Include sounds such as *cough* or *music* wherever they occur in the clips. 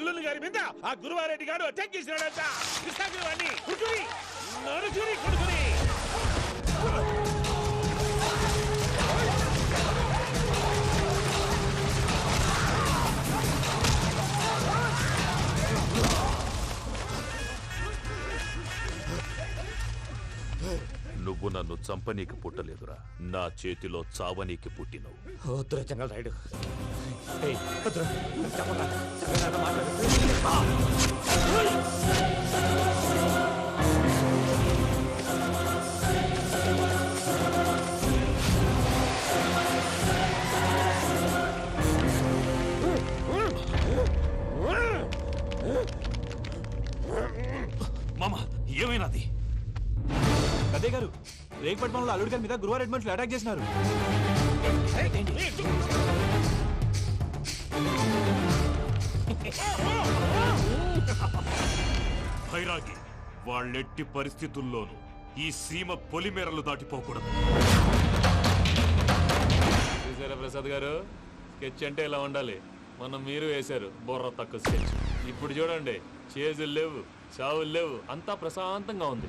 అల్లుని గారి మీద ఆ గురువారెడ్డి గారు అటాక్ చేసినాడంట. కృష్ణాగిరి వాడిని కుడుకుని నరుచుని కుడుకుని నువ్వు నన్ను చంపనీకి పుట్టలేదురా. నా చేతిలో చావనీకి పుట్టినవు. వద్దురా మామ ఏమైనాది అదే గారు రేగపట్నంలో అల్లుడి గారి మీద గురువారెడ్డి మనుషులు అటాక్ చేసినారు. భైరాగి వాళ్ళెట్టి పరిస్థితుల్లోనూ ఈ సీమ పొలిమేరలు దాటిపోకూడదు. చూసారా ప్రసాద్ గారు? స్కెచ్ అంటే ఇలా ఉండాలి. మొన్న మీరు వేశారు బుర్ర తక్కువ స్కెచ్. ఇప్పుడు చూడండి చేజులు లేవు చావులు లేవు అంతా ప్రశాంతంగా ఉంది.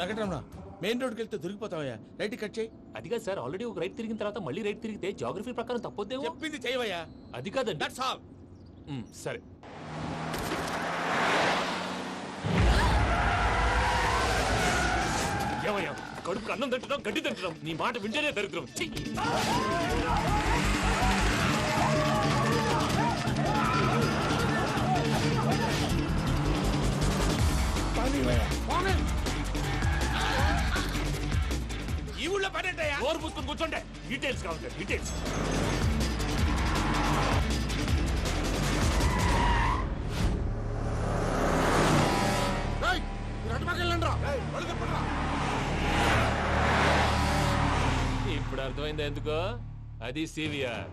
వెంకటరమణ మెయిన్ రోడ్కి వెళ్తే దొరికిపోతావయ్యా. రైట్ కట్ చేయి. అది కాదు సార్ ఆల్రెడీ ఒక రైట్ తిరిగిన తర్వాత మళ్ళీ రైట్ తిరిగితే జాగ్రఫీ ప్రకారం తప్పొద్దేమో. చెప్పింది చేయవయ్యా. అది కాదండి. దట్స్ ఆల్ సరే. ఏమయ్యా? కడుపుకి అన్నం తింటున్నాం గడ్డి తింటున్నాం. నీ మాట వింటేనే దరిద్రం. ఈ ఊళ్ళో పని ఏంటయ్యా? నోరు పూసుకొని కూర్చోండి. డీటెయిల్స్ కావాలి డీటెయిల్స్. ఇప్పుడు అర్థమైంది ఎందుకో అది సివిఆర్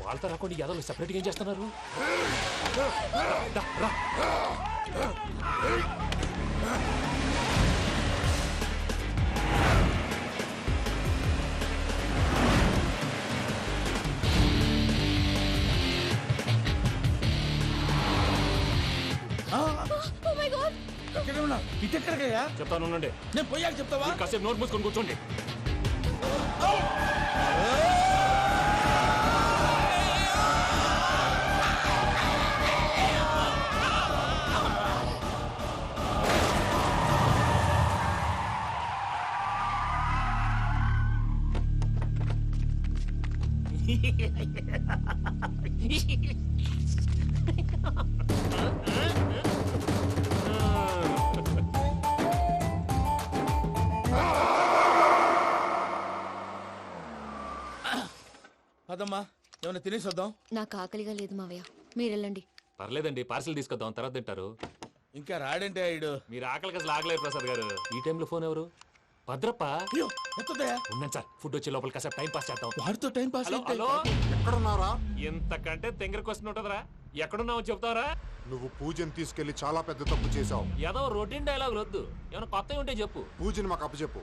వాళ్ళతో రాకుండా యాదవ్ సెపరేట్గా ఏం చేస్తున్నారు? రా, రా. ఎక్కడికయ్యా చెప్తాను ఉండండి. నేను పోయాక చెప్తావా? కాసేపు నోట్ మూసుకొని కూర్చోండి. *laughs* ఏమైనా తినేసి వద్దాం? నాకు ఆకలిగా లేదు మావయ్య. మీరు వెళ్ళండి. పర్లేదండి పార్సిల్ తీసుకొద్దాం తర్వాత తింటారు. ఇంకా రాడంటే ఆయుడు మీరు ఆకలికి అసలు ఆగలేదు ప్రసాద్ గారు. ఈ టైంలో ఫోన్ ఎవరు? భద్రప్ప? అయ్యో ఎత్తదయ్యా ఉన్నాను సార్ ఫుడ్ వచ్చే లోపల కాసేపు టైం పాస్ చేద్దాం. వాడితో టైం పాస్ హలో అయితే హలో? ఎక్కడున్నారా ఇంతకంటే తెంగర క్వశ్చన్ ఉంటుందిరా. ఎక్కడున్నావు చెప్తావరా నువ్వు పూజని తీసుకెళ్ళి చాలా పెద్ద తప్పు చేశావు. ఏదో రొటీన్ డైలాగ్ వద్దు ఏమైనా కొత్తవి ఉంటే చెప్పు. పూజని మాకు అప్పచెప్పు.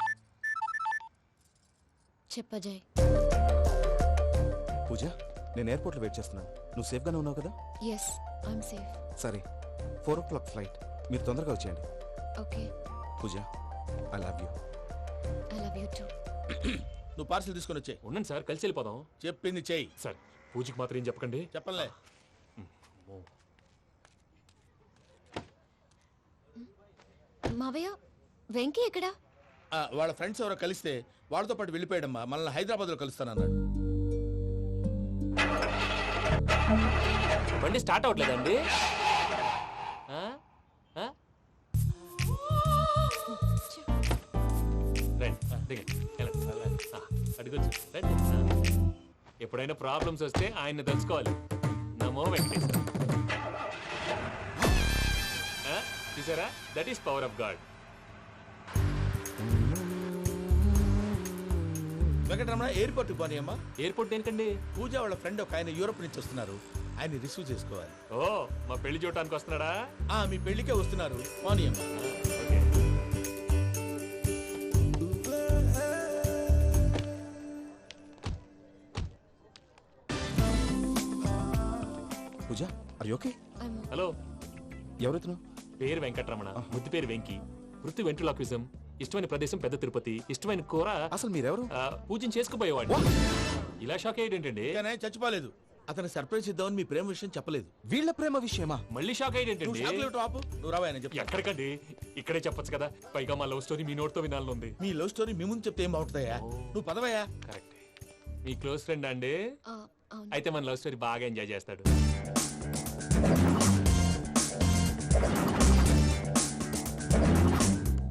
చెప్పజాయ్. పూజ నేను ఎయిర్పోర్ట్లో వెయిట్ చేస్తున్నాను. నువ్వు సేఫ్గానే ఉన్నావు కదా? ఎస్ ఐఎమ్ సేఫ్ సరే. ఫోర్ ఓ క్లాక్ ఫ్లైట్ మీరు తొందరగా వచ్చేయండి. Okay Pooja I love you I love you too నువ్వు పార్సల్ తీసుకొని వచ్చే ఉండండి సార్ కలిసి వెళ్ళిపోదాం. చెప్పింది చెయ్యి. సార్ పూజకి మాత్రం ఏం చెప్పకండి? చెప్పలే. మావయ్య వెంకీ ఎక్కడా? వాళ్ళ ఫ్రెండ్స్ ఎవరో కలిస్తే వాళ్ళతో పాటు వెళ్ళిపోయాడమ్మా. మనల్ని హైదరాబాద్లో కలుస్తానన్నాడు. బండి స్టార్ట్ అవ్వట్లేదండి. అడుగొచ్చు. ఎప్పుడైనా ప్రాబ్లమ్స్ వస్తే ఆయన్ని తెలుసుకోవాలి. నమో వెంకటేశ్వర. చూసారా? That is power of God Venkataramana ఎయిర్పోర్ట్కి పోనీ అమ్మా. ఎయిర్పోర్ట్ దేనికండి పూజ వాళ్ళ ఫ్రెండ్ ఒక ఆయన యూరోప్ నుంచి వస్తున్నారు. ఆయన రిసీవ్ చేసుకోవాలి. ఓ మా పెళ్ళి చూడటానికి వస్తున్నాడా? ఆ మీ పెళ్ళికే వస్తున్నారు. పోనీ అమ్మా. ఓకే. పూజ అర్ ఓకే ఐఎమ్ హలో. ఎవరెత్తును పేరు వెంకటరమణ. ముద్దు పేరు వెంకి. వృత్తి వెంట్రులాక్విజం. ఇష్టమైన ప్రదేశం పెద్ద తిరుపతి ఇష్టమైన కూర అసలు మీరెవరు? ఆ, పూజన చేసుకుపోయేవాడు ఇలా షాక్ అయ్యేటండి కానీ చచ్చిపోలేదు. అతను సర్ప్రైజ్ ఇద్దామని మీ ప్రేమ విషయం చెప్పలేదు. వీళ్ళ ప్రేమ విషయమా? మళ్ళీ షాక్ నువ్వు అయ్యేటండి నువ్వు రావా చెప్పి ఎక్కడికండి? ఇక్కడే చెప్పొచ్చు కదా. పైగా మా లవ్ స్టోరీ మీ నోట్తో వినాలని ఉంది. మీ లవ్ స్టోరీ మీ ముందు చెప్తే ఏం బాగుంటుందయ్యా? నువ్వు పదవయ్యా. కరెక్ట్. మీ క్లోజ్ ఫ్రెండ్ అండి? అవును. అయితే మన లవ్ స్టోరీ బాగా ఎంజాయ్ చేస్తాడు.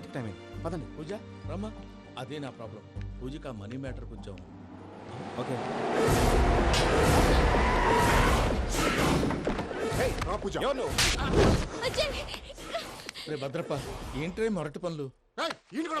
ఫ్లైట్ టైం అయింది పదండి. పూజ రమ్మా. అదే నా ప్రాబ్లం పూజకి ఆ మనీ మ్యాటర్ కొంచెం. ఓకే. రా భద్రప్ప ఏంట్రే మొరటి పనులు? కూడా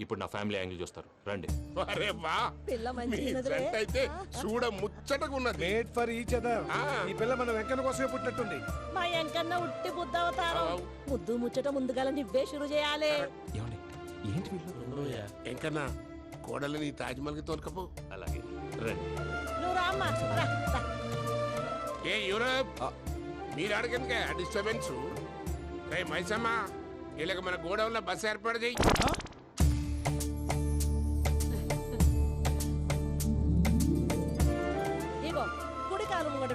ఇప్పుడు నా ఫ్యామిలీ యాంగిల్ చూస్తారు. రండి. అరే వా! మీ ఫ్రెండ్ అయితే చూడ ముచ్చటగా ఉన్నది. మేడ్ ఫర్ ఈచ్ అదర్ ఈ పిల్ల మన వెంకన్న కోసమే పుట్టినట్టుంది. మా ఎంకన్నా ఉట్టి బుద్ధ అవతారం. ముద్దు ముచ్చట ముందుగాల నువ్వే షురు చేయాలి. ఏమండి? ఏంటి వీళ్ళు? ఎంకన్నా కోడలిని తాజ్మహల్కి తోలుకపో. అలాగే. రండి. నువ్వు రామ్మా రా, రా. ఏ యూరప్! మీరు అడగనుక డిస్టర్బెన్స్ రే మైసమ్మ వీళ్ళకి మన గోడౌన్లో బస్సు ఏర్పాటు చేయి. ఇగో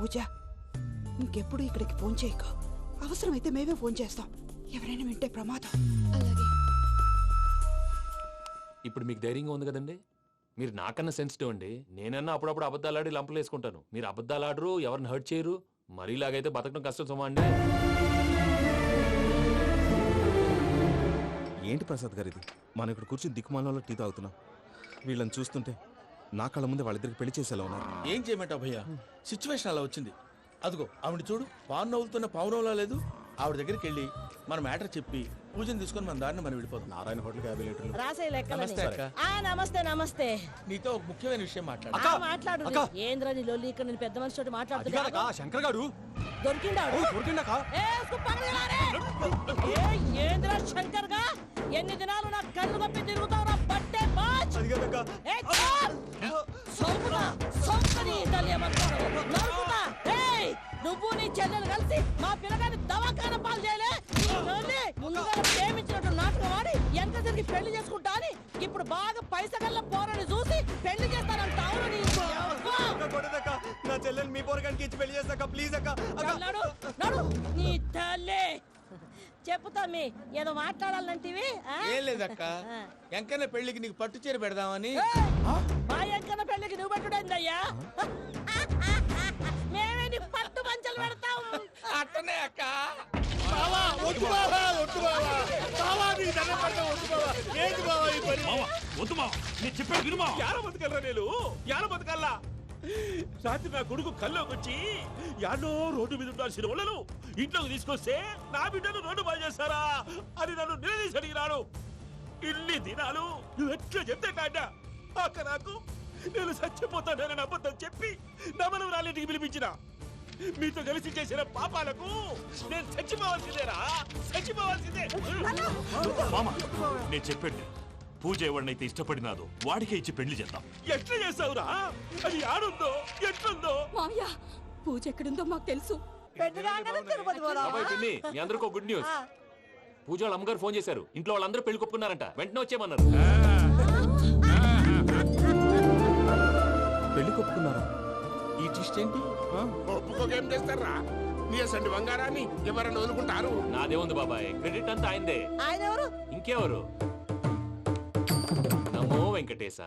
పూజ. ఇంకెప్పుడు ఇక్కడికి ఫోన్ చేయక. అవసరమైతే మేమే ఫోన్ చేస్తాం. ఎవరైనా వింటే ప్రమాదం. అలాగే. ఇప్పుడు మీకు ధైర్యంగా ఉంది కదండి? మీరు నాకన్నా సెన్సిటివ్ అండి. నేనన్నా అప్పుడప్పుడు అబద్ధాలు ఆడి లంపలు వేసుకుంటాను. మీరు అబద్ధాలు ఆడరు ఎవరిని హర్ట్ చేయరు. మరీ ఇలాగైతే బతకడం కష్టం సుమా అండి. ఏంటి ప్రసాద్ గారు ఇది? మనం ఇక్కడ కూర్చుని దిక్కుమాలలో టీ తాగుతున్నాం. వీళ్ళని చూస్తుంటే నా కళ్ళ ముందే వాళ్ళిద్దరికి పెళ్ళి చేసేలా ఉన్నారు. ఏం చేయమంటావు భయ్యా సిచ్యువేషన్ అలా వచ్చింది. అదిగో ఆవిడ చూడు. పాను నవ్వులుతున్న పావునవ్వులా లేదు. ఆవిడ దగ్గరికి వెళ్ళి మన మ్యాటర్ చెప్పి పూజను తీసుకొని మన దారిని మనం వెళ్ళిపోతాం నారాయణ హోటల్ యాభై లీటర్లు. రాసే లెక్కలని. నమస్తే అక్క. ఆ నమస్తే నమస్తే. నీతో ఒక ముఖ్యమైన విషయం మాట్లాడాలి ఆ, మాట్లాడు. ఏంద్రా నీ లొల్లి ఇక్కడ నేను పెద్ద మనిషి తోటి మాట్లాడుతున్నా శంకర్ గారు దొరికిండాడు దొరికిందాకా ఏ, ఉస్కు పగలగారే! ఏ, ఏంద్రా శంకర్గా? ఎన్ని దినాలు నా కళ్ళు కప్పి తిరుగుతావురా? బట్టే బాచ్. ఏ, చాల్! సౌకుమా, సౌకని తల్లియమంటారు. నరుకుతా! ఏయ్, నువ్వు నీ చెల్లెలు కలిసి మా పిల్లగాని దవాఖాన పాలు చేయలే ముందుగా ప్రేమించినట్టు నాటకం ఆడి ఎంత తిరిగి పెళ్ళి చేసుకుంటా అని ఇప్పుడు బాగా పైసగల్ల పోరని చూసి పెళ్ళి చేస్తానంట అవును నీ! నా చెల్లెలు మీ పోరగానికి ఇచ్చి పెళ్ళి చేస్తాక ప్లీజ్ అక్క నడు నడు నీ తల్లి చెప్పుతా మీ ఏదో మాట్లాడాలంటివి? ఏం లేదక్క. ఎంకన్న పెళ్ళికి నీకు పట్టు చీర పెడదామని! మా ఎంకన్న పెళ్ళికి నువ్వు పెట్టుడైందయ్యా? మేమే నీ పట్టు మంచలు పెడతాం. అట్టనే అక్క. బావా వద్దు బావా వద్దు బావా. బావా నీకు దండం పెడతా వద్దు బావా. ఏంటి బావా ఈ పని? వద్దు మా నేను బతకల్లా యాడ బతకల్లా రాత్రి నా కొడుకు కల్లోకి వచ్చి యాడో రోడ్డు మీద ఉండాల్సిన వాళ్ళను ఇంట్లోకి తీసుకొస్తే నా బిడ్డను రోడ్డు బాగా చేస్తారా? అని నన్ను నిలదీసి అడిగినాడు ఇన్ని దినాలు నువ్వు ఎట్లా చెప్తే కాడ అక్క నాకు నేను చచ్చిపోతానని అబద్ధం చెప్పి నమ్మను రాలింటికి పిలిపించిన. మీతో కలిసి చేసిన పాపాలకు నేను చచ్చిపోవాల్సిందేరా చచ్చిపోవాల్సిందే. మామ నేను చెప్పండి పూజ ఎవరినైతే ఇష్టపడినాదో వాడికే ఇచ్చి పెళ్ళి చేద్దాం. ఎట్లా చేస్తావురా అది ఆడుందో? ఎట్లుందో? మావయ్య పూజ ఎక్కడుందో మాకు తెలుసు. పిన్ని మీ అందరికి ఒక గుడ్ న్యూస్. పూజ వాళ్ళ అమ్మగారు ఫోన్ చేశారు. ఇంట్లో వాళ్ళందరూ పెళ్ళి కొప్పుకున్నారంట. వెంటనే వచ్చేయమన్నారు. పెళ్ళి కొప్పుకున్నారా? ఈ ట్విస్ట్ ఏంటి? ఒప్పుకోకేం చేస్తారా? నీ అసంటి బంగారాన్ని ఎవరన్నా వదులుకుంటారు? నాదే ఉంది బాబాయ్? క్రెడిట్ అంతా ఆయనదే. ఆయన ఎవరు? ఇంకెవరు? వెంకటేశ?